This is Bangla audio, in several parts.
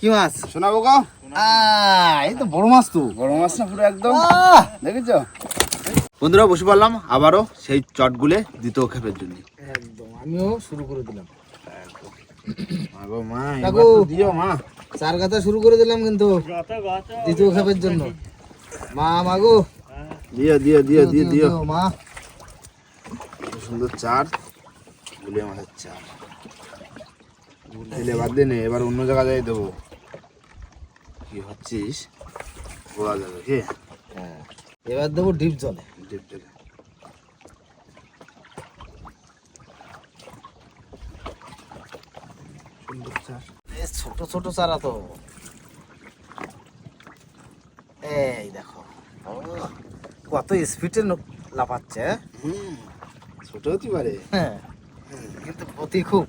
কি মাছ? শোনাবো গো। এই তো বড় মাছ তো। বড় মাছ না পুরো একদম। দেখেছ? বন্ধুরা বসে পড়লাম। আবারও সেই চটগুলে দ্বিতীয় খেপের জন্য। একদম আমিও শুরু করে দিলাম। আগো মা কাকু। এবার তো দিও মা। চার গাথা শুরু করে দিলাম কিন্তু। দ্বিতীয় খাপের জন্য। মা মাগো। দিও দিও দিও দিও দিও মা। সুন্দর চার। গুলিয়ে মাছের চার। দিলে বাদ দিয়ে নে এবার অন্য জায়গা যাই দেবো। কি হচ্ছিস বলা যাবে কি? হ্যাঁ, এবার দেবো ডিপ জলে। ডিপ জলে। ছোট ছোট চারা তো। এই দেখো। কত স্পিডে লাফাচ্ছে হ্যাঁ? হুম ছোট হতে পারে। হ্যাঁ। কিন্তু গতি খুব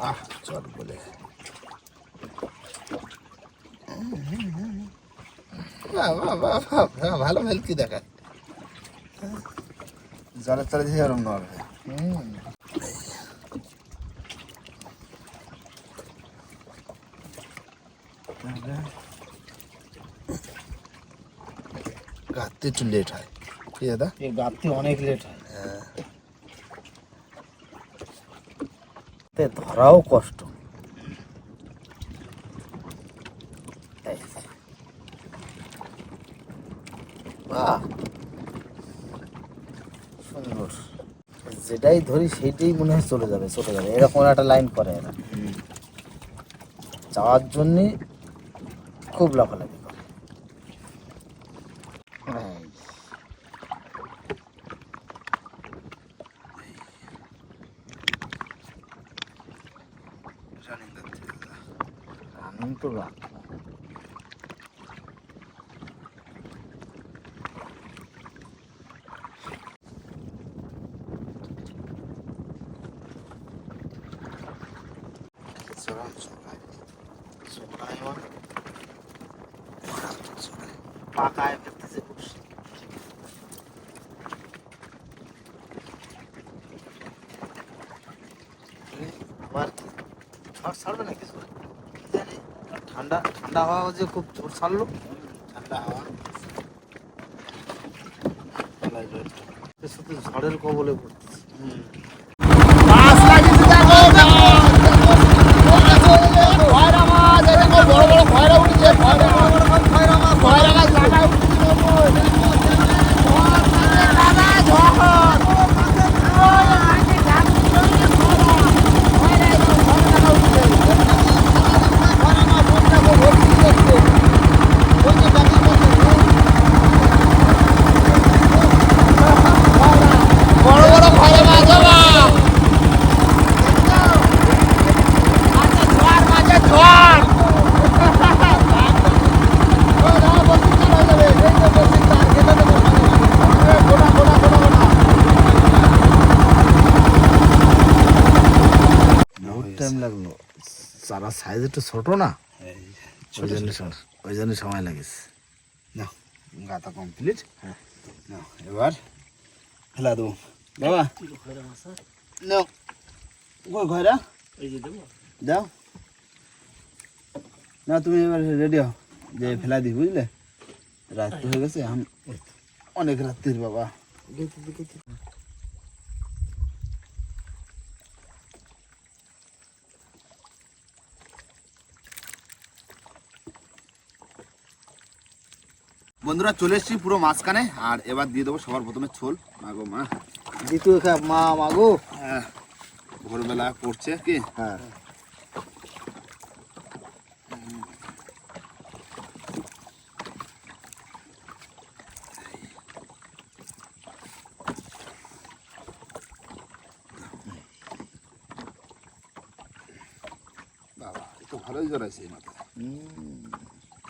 আহ চল বলে বাহ, বাহ, বাহ, বাহ, বাহ, ভালো ভেলকি দেখায়। জলের তলে দিয়ে ওরম নড়বে হুম গাঁততে একটু লেট হয়। কি দাদা? এই গাঁতটি অনেক লেট হয়। তে ধরাও কষ্ট এই যে। বাহ সুন্দর যেটাই ধরি সেইটাই মনে হয় চলে যাবে চলে যাবে। এরকম একটা লাইন করে এরা। যাওয়ার জন্যে খুব লাফালাফি করে। আমি তো রাখব পাকায় ফেলতেছে খুব আবার কি ঝড় ছাড়বে না কিছু জানি। ঠান্ডা ঠান্ডা হাওয়া যে খুব জোর ছাড়লো। ঠান্ডা হাওয়া। শুধু ঝড়ের কবলে পড়তেছে। বহুত টাইম লাগল। চারা সাইজ একটু ছোট না? ওই জন্য ওই জন্য সময় লাগেছে। না গাতা কমপ্লিট হ্যাঁ। না এবার ফেলা দেবো। বাবা নাও ঘয়রা। দাও। না তুমি এবার রেডি হও। যে ফেলা দিই বুঝলে? রাত হয়ে গেছে অনেক রাত্রির বাবা। বন্ধুরা চলে এসেছি পুরো মাঝখানে আর এবার দিয়ে দেবো সবার প্রথমে ছোল। মা গো মা। দ্বিতীয় খাপ মা মাগো। আহ, ভোরবেলা পড়ছে কি? হ্যাঁ। বাবা তো ভালোই জড়াইছে এই মাথায়।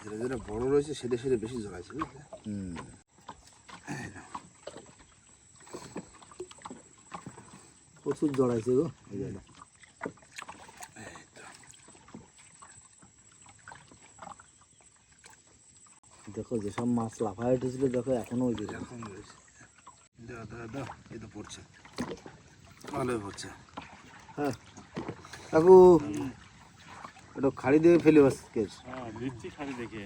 যেটা যেটা বড় রয়েছে সেটা সেটা বেশি জড়াইছে বুঝলে? হুম। প্রচুর জড়াইছে গো এই জায়গাটা। দেখো যেসব মাছ লাফায় উঠেছিল দেখো এখনও ওই এরকম রয়েছে। দেওয়া দাও দাও এই তো পড়ছে। ভালোই পড়ছে। হ্যাঁ। কাকু একটু খাড়ি দিয়ে ফেলি আজকে হ্যাঁ দিচ্ছি খালি দেখে।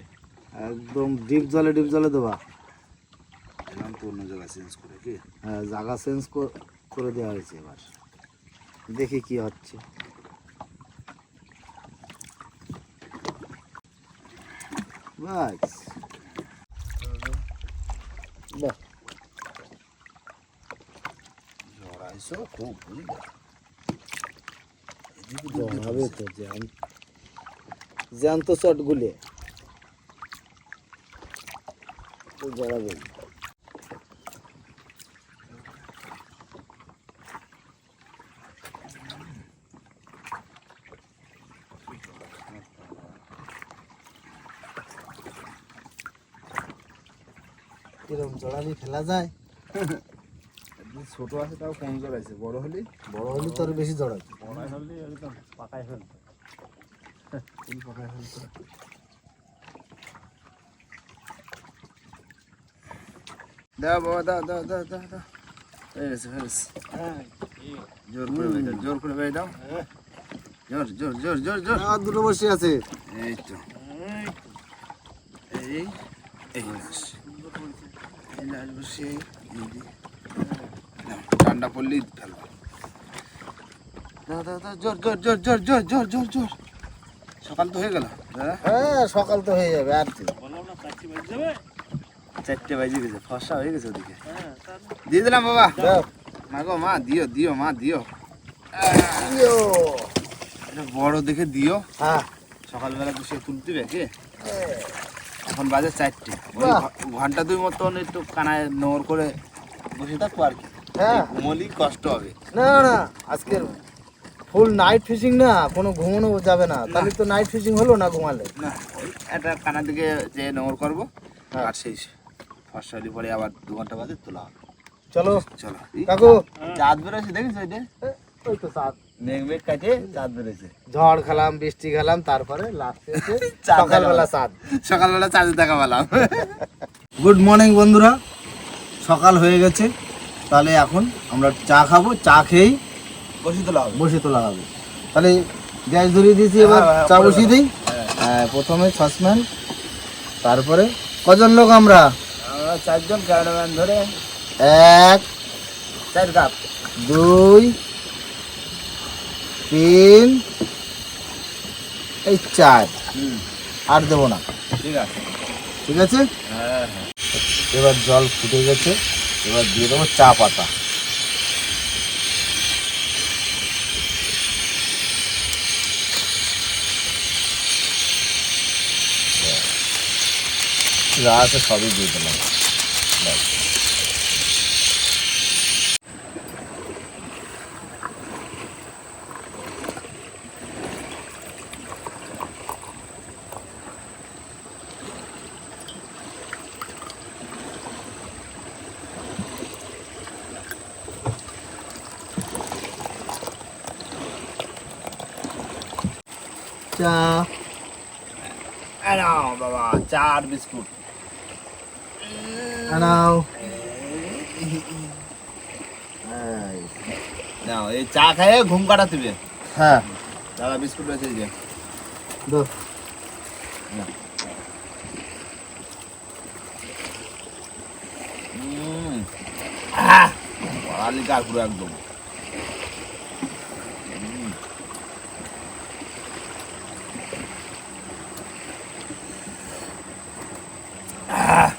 একদম ডিপ জলে ডিপ জলে দেবা। এলাম তো অন্য জায়গায় চেঞ্জ করে কি? হ্যাঁ জায়গা চেঞ্জ করে দেওয়া হয়েছে এবার। দেখি কি হচ্ছে। বাস বাহ। জড়াইছো খুব বুঝলে। এদিকে তো জ্যাম। জ্যান্ত শট গুলে। তো জড়াবে কিরম জড়ালি ফেলা যায়? ছোট আছে তাও কম জড়াইছে বড় হলে? বড় হলে তো আরও বেশি জড়াবে পড়াই হলে একদম পাকাই ফেল জোর জোর জোর জোর দুটো বসে আছে। এই এই এই বসে ঠান্ডা পড়লেই ফেলব জোর জোর জোর জোর জোর জোর জোর। সকাল তো হয়ে গেল। হ্যাঁ সকাল তো হয়ে যাবে আর কি। চারটি বাজে যাবে চারটে বাজে গেছে ফসা হয়ে গেছে ওদিকে। হ্যাঁ দিয়ে দিলাম বাবা। দাও। মা গো মা দিও দিও মা দিও। এটা বড় দেখে দিও। হ্যাঁ। সকালবেলা তো সে তুলতে কে এখন বাজে চারটে। ঘণ্টা দুই মতন একটু কানায় নোংর করে বসে থাকব আর কি। হ্যাঁ। ঘুমলি কষ্ট হবে। না না আজকের ফুল নাইট ফিশিং না কোনো ঘুমানো যাবে না। তাহলে তো নাইট ফিশিং হলো না ঘুমালে? না ওই একটা কানা দিকে যে নোংর করব হ্যাঁ। আর সেই ফসা হলে পরে আবার দু ঘণ্টা বাদে তোলা হবে। চলো। চলো। কাকু। চাঁদ বেরোছে দেখিস ওইটা? এ, ওই তো মেঘ কাটে চাঁদ বেরোছে ঝড় খেলাম বৃষ্টি খেলাম তারপরে লাস্টে সকালবেলা চাঁদ। সকালবেলা চাঁদে দেখা পেলাম। গুড মর্নিং বন্ধুরা। সকাল হয়ে গেছে। তাহলে এখন আমরা চা খাব চা খেয়েই বসে তোলা হবে। বসে তোলা হবে। তাহলে গ্যাস ধরিয়ে দিয়েছি এবার হ্যাঁ, হ্যাঁ, চা বসিয়ে দিই? হ্যাঁ। প্রথমে সসম্যান তারপরে কজন লোক আমরা? আমরা চারজন ক্যামেরাম্যান ধরে। এক চার কাপ দুই তিন এই চার। আর দেবো না। ঠিক আছে। ঠিক আছে? হ্যাঁ হ্যাঁ। এবার জল ফুটে গেছে এবার দিয়ে দেবো চা পাতা। যা আছে সবই দিয়ে দিলাম। চা। বাবা চার বিস্কুট। আনাও নাও এই চা খেয়ে ঘুম কাটাতে হ্যাঁ। দাদা বিস্কুট রয়েছে যে দো। হুম আহ পড়ালিকা পুরো একদম হুম। আহ।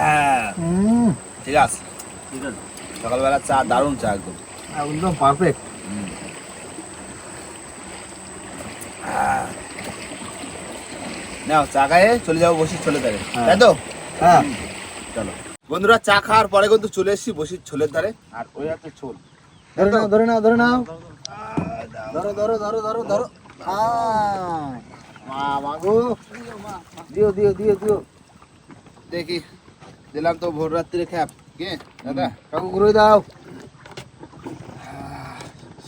আহ, হুম ঠিক আছে ঠিক আছে সকালবেলা চা দারুণ চা একদম। একদম পারফেক্ট নাও চা খায়ে চলে যাব বসি চলে যাবে হ্যাঁ। তাই তো? হ্যাঁ। চলো। বন্ধুরা চা খাওয়ার পরে কিন্তু চলে এসেছি বসির ছোলের ধারে। আর ওই আছে ছোল। ধরে নাও ধরে নাও ধরে নাও। ধরো ধরো ধরো ধরো ধরো। আহ, মা মাগো। দিও দিও দিও দিও। দেখি দিলাম তো ভোর রাত্রিরে খ্যাপ। কে? দাদা কাকু ঘুরে দাও।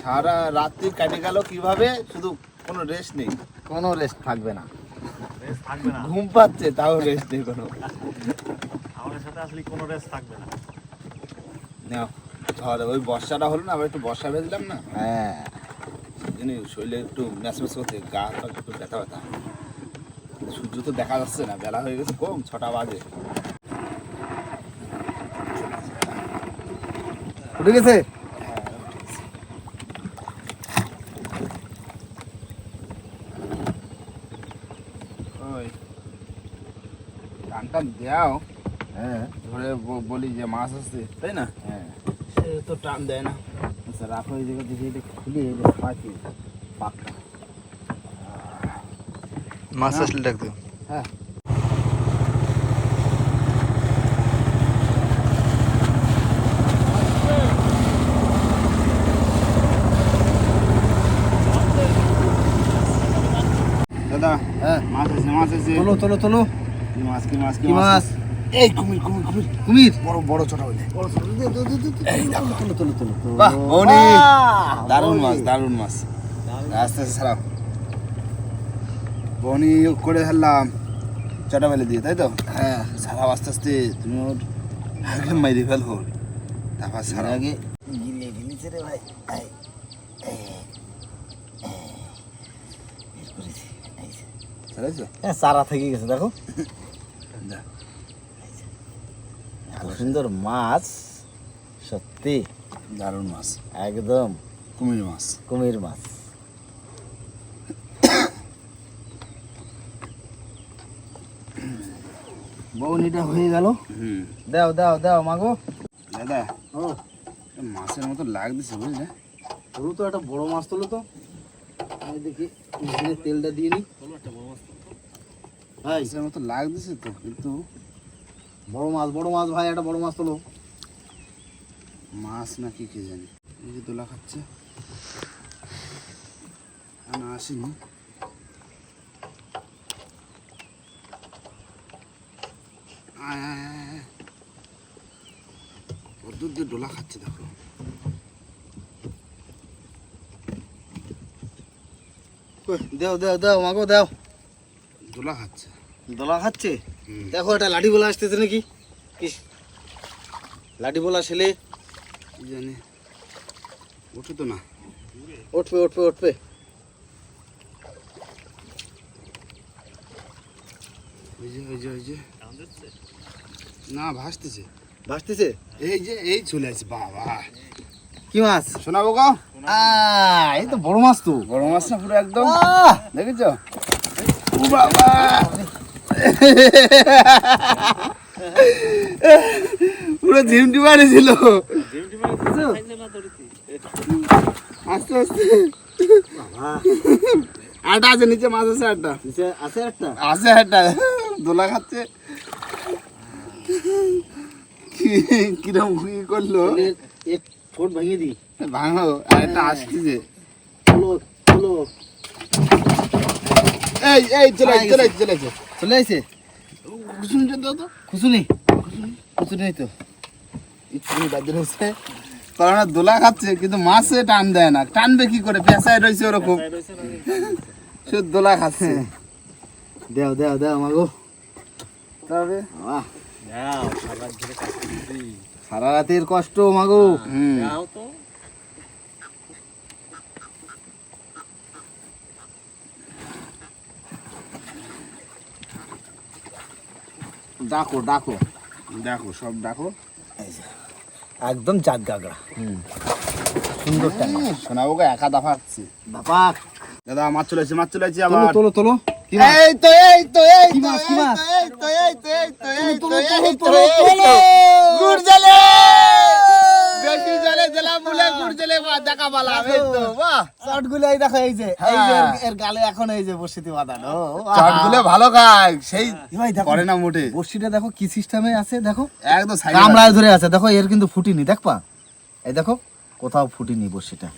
সারা রাত্রি কাটে গেল কীভাবে? শুধু কোনো রেস্ট নেই। কোনো রেস্ট থাকবে না। ঘুম পাচ্ছে তাও রেস্ট নেই কোনো। বর্ষাতে আসলে কোনো রেস থাকবে না। নাও ধর ওই বর্ষাটা হলো না আবার একটু বর্ষা বেঁধলাম না? হ্যাঁ। শরীরে একটু ম্যাচ ম্যাচ করতে গা হাত একটু ব্যথা ব্যথা। সূর্য তো দেখা যাচ্ছে না বেলা হয়ে গেছে কম ছটা বাজে। উঠে গেছে ওই টান টান দেও হ্যাঁ ধরে ব- বলি যে মাছ আসছে তাই না হ্যাঁ সে তো টান দেয় না আচ্ছা রাখো এই জায়গা দেখি এটা খুলে এই যে পাখি পাকটা মাছ আসলে ডাক দিও হ্যাঁ দাদা হ্যাঁ মাছ আছে। তোলো তোলো তোলো। কি মাছ কি মাছ কি মাছ? এই কুমির কুমির কুমির। কুমির? বড় বড় ছোট বলে বড় ছোট, দে, দে, দে, দে, দে, তোলো তোলো তোলো তোলো। বাহ, বৌনি। দারুণ মাছ দারুণ মাছ। আস্তে আস্তে সারাও বনি করে ফেললাম। চটা বেলে দিয়ে তাই তো? হ্যাঁ। সারাও আস্তে আস্তে। তুমি ওর মাইরে ফেলব। তারপর তার সারাও আগে গিলে গিলেছে রে ভাই এই, এই, এই, বের করেছি, এই যে। সারাইছো হ্যাঁ চারা থেকে গেছে দেখো। এত সুন্দর মাছ সত্যি। দারুণ মাছ। একদম। কুমির মাছ। কুমির মাছ। বউনিটা হয়ে গেল। দাও দাও দাও মাগো। দাদা ও মাছের মতো লাগতেছে বুঝলে? তো একটা বড় মাছ তোলো তো। দেখি তেলটা দিয়ে নি। মতো লাগতেছে তো, কিন্তু বড় মাছ বড় মাছ ভাই, একটা বড় মাছ তোলো। মাছ কে এই যে খাচ্ছে। দিয়ে ডোলা খাচ্ছে দেখো। দাও দাও দাও, মাগো, দাও। ডোলা খাচ্ছে। দলা খাচ্ছে? দেখো একটা লাঠি বলা আসতেছে নাকি? কি লাঠি বলা ছেলে। জানি। ওঠে তো না। উঠবে উঠবে উঠবে। ওই যে ওই যে ওই যে। না ভাসতেছে। ভাসতেছে? এই যে এই চলে আসছে বাবা। কি মাছ? শোনাবো গো? এই তো বড় মাছ তো। বড় মাছ না পুরো একদম। দেখেছ? বাবা! পুরো ঝিমটি মারেছিল আস্তে আস্তে। আটা আছে নিচে মাছ আছে আটটা নিচে আছে একটা? আছে একটা দোলা খাচ্ছে। কিরম কি করল? এর ঠোঁট ভেঙে দি। ভাঙো আর একটা চলো চলো এই এই চলে চলে চলে চলে আসছে শুনছেন তো। তো খুশুনি খুশুনি তো। ইচ্ছুনি বাদ রয়েছে কারণ দোলা খাচ্ছে কিন্তু মাছে টান দেয় না। টানবে কি করে? পেশায় রয়েছে ওরকম। সে দোলা খাচ্ছে। দেও দেও দেও মাগো তবে সারা রাতের কষ্ট মাগো হুম। ডাকো ডাকো। ডাকো সব ডাকো। একদম জাত গাগড়া সুন্দর শোনাবো গা একা দফা খাচ্ছে দাদা মাছ চলে আসছে মাছ চলে আসছে আবার। তোলো তোলো কি মাছ? এই তো এই তো এই কি তো, মাছ, কি এই মাছ? তো, এই তো এই তো এই তো এই তো তোলো, এই তো তোলো, এই তো, তোলো, এই তো। তোলো। গুড় জলে বেশি জলে। বা দেখা পালাম এই তো বাহ। চটগুলো এই দেখো এই যে এই যে। এর- এর গালে এখন এই যে বসিতে বাঁধানো চাটগুলো ভালো খায় সেই ভাই দেখো করে না মোটে। বর্ষিটা দেখো কি সিস্টেমে আছে দেখো। একদম সাইড কামড়ায় ধরে আছে দেখো এর কিন্তু ফুটিনি দেখবা? এই দেখো কোথাও ফুটিনি বর্ষিটা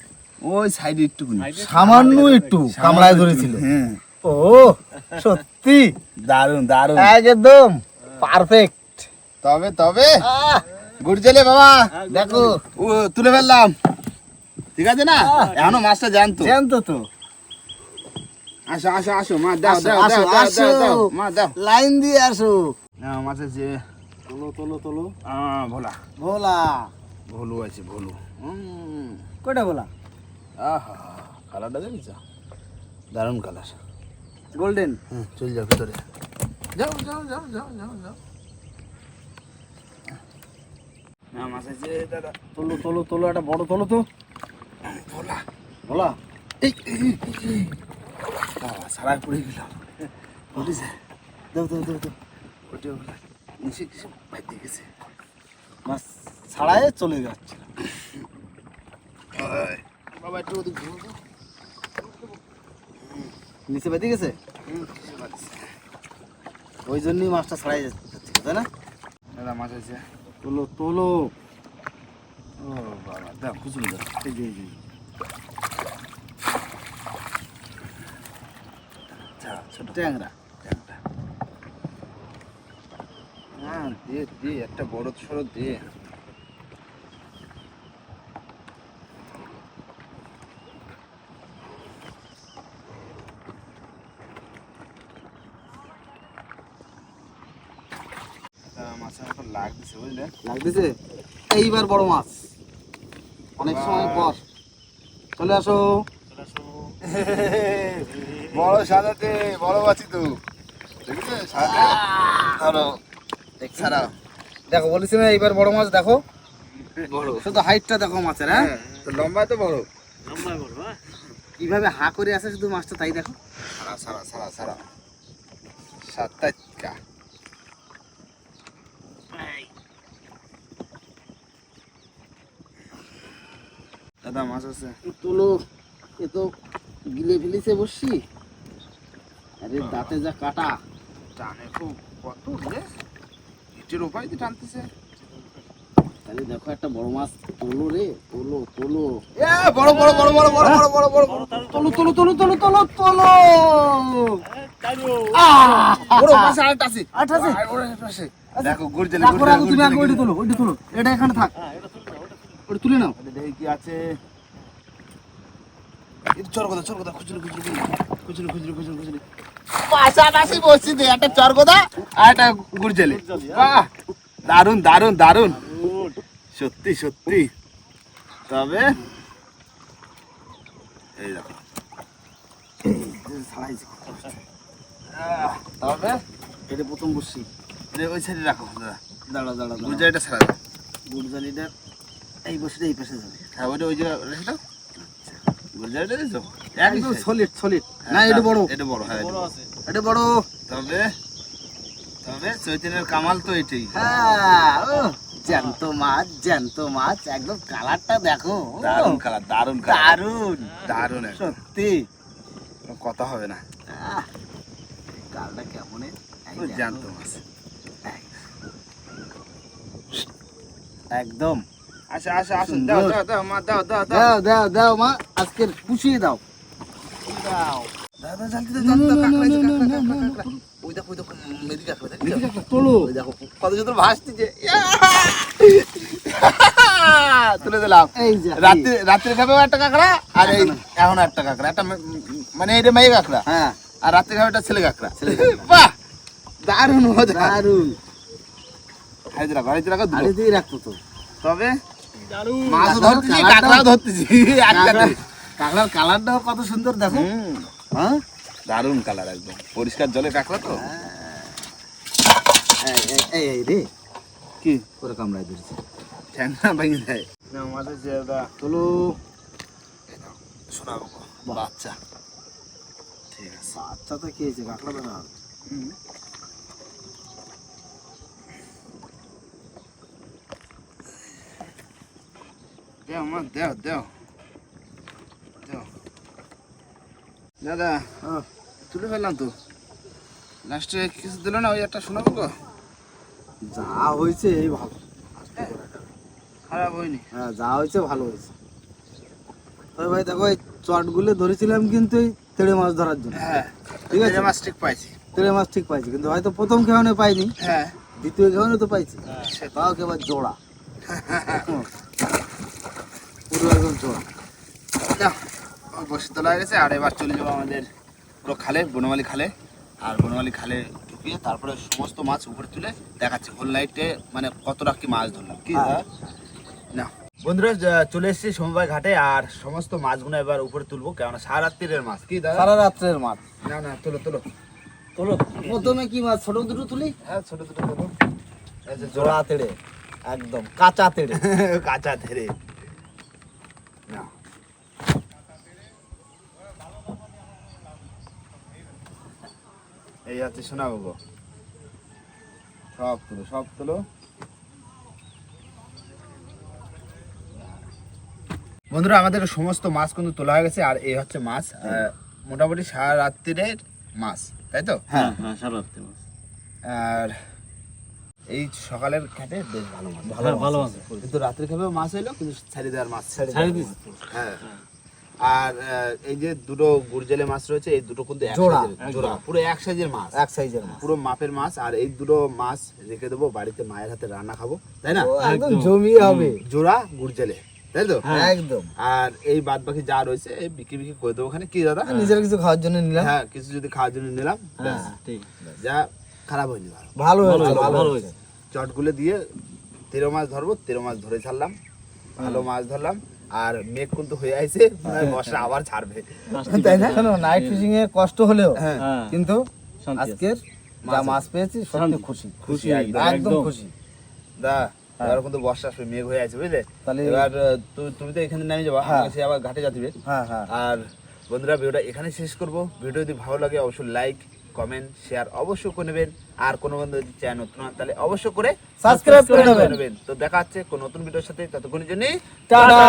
ওই সাইডে একটুকুনি সামান্য একটু কামড়ায় ধরেছিল। হ্যাঁ। ও সত্যি? দারুণ দারুণ একদম পারফেক্ট তবে তবে। গুড় জেলে বাবা। দেখো ও তুলে ফেললাম। ঠিক আছে না? এখনও মাছটা জানতো জানতো তো। আসো আসো আসো মা দাও আসো, দাও আসো, দাও দাও দাও দাও মা দাও। লাইন দিয়ে আসো। না মাছের যে তোলো তোলো তোলো। আহ, ভোলা। ভোলা। ভোলু আছে ভোলু। হুম কয়টা ভোলা? আহা কালারটা দেখেছ দারুণ কালার। গোল্ডেন? হ্যাঁ চল যাও ভিতরে। যাও যাও যাও যাও যাও যাও না মাছ আছে দাদা তোলো তোলো তোলো একটা বড় তোলো তো। ভোলা ভোলা এই এই, এই, এই। বাবা সারায় পড়ে গেলাম উঠেছে। দেও দেও দেও দেও। ওটা ভোলা নিচে কিছু বাইতে গেছে। মাছ ছাড়ায় চলে যাচ্ছে। ওই, বাবা একটু ওদিক ঘুরো তো। নিচে বেঁধে গেছে? ওই জন্যই মাছটা ছাড়াই যাচ্ছে তাই না? দাদা মাছ আছে। তোলো তোলো ও বাবা দাও খুচুন দাও এই যে, এই যে। ট্যাংরা ট্যাংরা। হ্যাঁ দে দে একটা বড় সড়ো দে মাছের মতো লাগছে বুঝলে? লাগতেছে? এইবার বড় মাছ। অনেক সময় পর। চলে আসো। বড় সাজাতে বড় মাছি তো। ধরো দেখো বলেছি না এইবার বড় মাছ দেখো। বড়। শুধু হাইটটা দেখো মাছের হ্যাঁ? হ্যাঁ। তো লম্বা তো বড়। লম্বায় বড় হ্যাঁ? কীভাবে হা করে আছে শুধু মাছটা তাই দেখো। সারা সারা সারা সারা সাতটা দাদা মাছ আছে। তোলো এ তো গিলে ফেলিছে বসছি আরে দাঁতে যা কাটা। টানে খুব কত রে? ইটের উপায় দিয়ে টানতেছে। তাহলে দেখো একটা বড় মাছ তোলো রে তোলো তোলো। এ বড় বড় বড় বড় বড় বড় বড় বড় তোলো তোলো তোলো তোলো তোলো তোলো। বড় মাছ আরেকটা আছে। আচ্ছা আছে? পাশে দেখো গুড়জেলে রাখো রাখো তুমি আগে ওইটা তোলো ওইটা তোলো। এটা এখানে থাক। হ্যাঁ ওটা তুলে নাও। দেখি কি আছে। এটা চর কথা চর কথা খুচরো খুচরো খুচরো খুচরো খুচরো খুচরো পাশাপাশি বসছি দে একটা চর কথা আর একটা গুড়জেলে বাহ দারুণ দারুণ দারুণ গুড সত্যি সত্যি। তবে এই দেখো। তবে এটা প্রথম বসছি। এটা ওই সাইডে রাখো দাদা। দাঁড়া দাঁড়া দাঁড়া গুড়জালিটা ছাড়া দাও। গুড়জালিটা এই বসে এই পাশে যাবে। হ্যাঁ ওইটা ওই দাও গুড়জালিটা একদম সলিড সলিড না এটা বড়। এটা বড় হ্যাঁ এটা বড় বড়। আছে। এটা বড়। তবে তবে চৈতন্যের কামাল তো এটাই। হ্যাঁ জ্যান্ত মাছ জ্যান্ত মাছ। একদম কালারটা দেখো। ও, দারুণ কালার দারুণ কালার। দারুণ। দারুণ সত্যি। কথা হবে না। আহ, কালটা কেমন। জ্যান্ত মাছ। একদম। আচ্ছা আচ্ছা আসুন দাও দাও মা দাও দাও দাও। দাও দাও মা আজকে দাও। দাও। দেখো যে তুলে দিলাম। এই যে খাবে একটা কাঁকড়া আর এই এখন একটা। কাঁকড়া। একটা মানে এটা মেয়ে কাঁকড়া। হ্যাঁ। আর রাতে খাবে একটা ছেলে কাকড়া। বাহ! দারুণ দারুণ ভাই ঘরে রাখো হাইদরা রাখতো তো। তবে কাঁকড়ার ধরতেছি কাঁকড়াও ধরতেছি? কাঁকড়ার- কালারটাও কত সুন্দর দেখো। হ্যাঁ? দারুণ কালার একদম। পরিষ্কার জলে কাঁকড়া তো? এই, এই, এই রে। কি? করে কামড়াই ধরেছে। ঠ্যাংনা ভেঙে দেয়। না মাঝে যে তোলো শোনাবো বাচ্চা। ঠিক আছে। তো খেয়েছে কাঁকড়া তো না। দেও মা দেও দেও। দেও। দাদা হ্যাঁ। তুলে ফেললাম তো। লাস্টে কিছু দিল না ওই একটা শোনাবো গো যা হয়েছে এই ভালো। খারাপ হয়নি। হ্যাঁ যা হয়েছে ভালো হয়েছে। তবে ভাই দেখো এই চটগুলো ধরেছিলাম কিন্তু এই তেড়ে মাছ ধরার জন্য। হ্যাঁ ঠিক আছে। মাছ ঠিক পাইছি। তেড়ে মাছ ঠিক পাইছি কিন্তু হয়তো প্রথম খেয়ানে পাইনি হ্যাঁ। দ্বিতীয় খেয়ানে তো পাইছি। তাও কেবল জোড়া হুম। পুরো একদম জোড়া দাও, ওই বসে তোলা হয়ে গেছে। আর এবার চলে যাব আমাদের পুরো খালে বনমালী খালে। আর বনমালী খালে ঢুকিয়ে তারপরে সমস্ত মাছ উপরে তুলে দেখাচ্ছি। হোল লাইটে মানে কতটা কি মাছ ধরলাম কি হ্যাঁ। না। বন্ধুরা চলে এসেছি সমবায় ঘাটে। আর সমস্ত মাছগুলো এবার উপরে তুলবো। কেননা সারা রাত্রির মাছ। কি দাদা? সারা রাত্রের মাছ। না না তোলো তোলো। তোলো। প্রথমে কি মাছ? ছোট দুটো তুলি? হ্যাঁ ছোট ছোট তোলো। যে জোড়া তেড়ে। একদম কাঁচা তেড়ে। কাঁচা ধরে এই হচ্ছে সোনা বাবু। সব তুলো সব তুলো। বন্ধুরা আমাদের সমস্ত মাছ কিন্তু তোলা হয়ে গেছে আর এই হচ্ছে মাছ মোটামুটি সারা রাত্রির মাছ তাই তো? হ্যাঁ হ্যাঁ সারা রাত্রি মাছ। আর এই সকালের খেতে বেশ ভালো মাছ। ভালো ভালো আছে কিন্তু রাত্রে খেপেও মাছ হইল কিন্তু ছাড়ি দেওয়ার মাছ ছাড়ি হ্যাঁ। আর এই যে দুটো গুরজেলে মাছ রয়েছে এই দুটো কিন্তু এক জোড়া, জোড়া পুরো এক সাইজের মাছ। এক সাইজের মাছ। পুরো মাপের মাছ আর এই দুটো মাছ রেখে দেবো বাড়িতে মায়ের হাতে রান্না খাব তাই না? একদম। জমিয়ে হবে। জোড়া গুরজেলে তাই তো? হ্যাঁ। একদম। আর এই বাদ বাকি যা রয়েছে এই বিক্রি বিক্রি করে দেবো ওখানে। কি দাদা? নিজের কিছু খাওয়ার জন্য নিলাম। হ্যাঁ কিছু যদি খাওয়ার জন্য নিলাম ব্যাস, হ্যাঁ ঠিক যা খারাপ হয়নি ভালো। ভালো হয়েছে চটগুলো দিয়ে তেরো মাছ ধরবো তেরো মাছ ধরে ছাড়লাম। ভালো মাছ ধরলাম। আর মেঘ কিন্তু হয়ে আইছে মনে হয় বর্ষা আবার ছাড়বে তাই না? নাইট ফিশিং এ কষ্ট হলেও হ্যাঁ হ্যাঁ। কিন্তু আজকের যা মাছ পেয়েছি সত্যি খুশি। খুশি একদম। খুশি। দা এবার কিন্তু বর্ষা আসবে মেঘ হয়ে আছে বুঝলে? তাহলে এবার তুমি তো এখানে নেমে যাবা হ্যাঁ। সে আবার ঘাটে যাতে হ্যাঁ হ্যাঁ। আর বন্ধুরা ভিডিওটা এখানে শেষ করব। ভিডিও যদি ভালো লাগে অবশ্যই লাইক কমেন্ট শেয়ার অবশ্যই করে নেবেন। আর কোনো বন্ধু যদি চায় নতুন তাহলে অবশ্যই করে সাবস্ক্রাইব করে নেবেন। তো দেখা হচ্ছে কোনো নতুন ভিডিওর সাথে ততক্ষণের জন্য টাটা!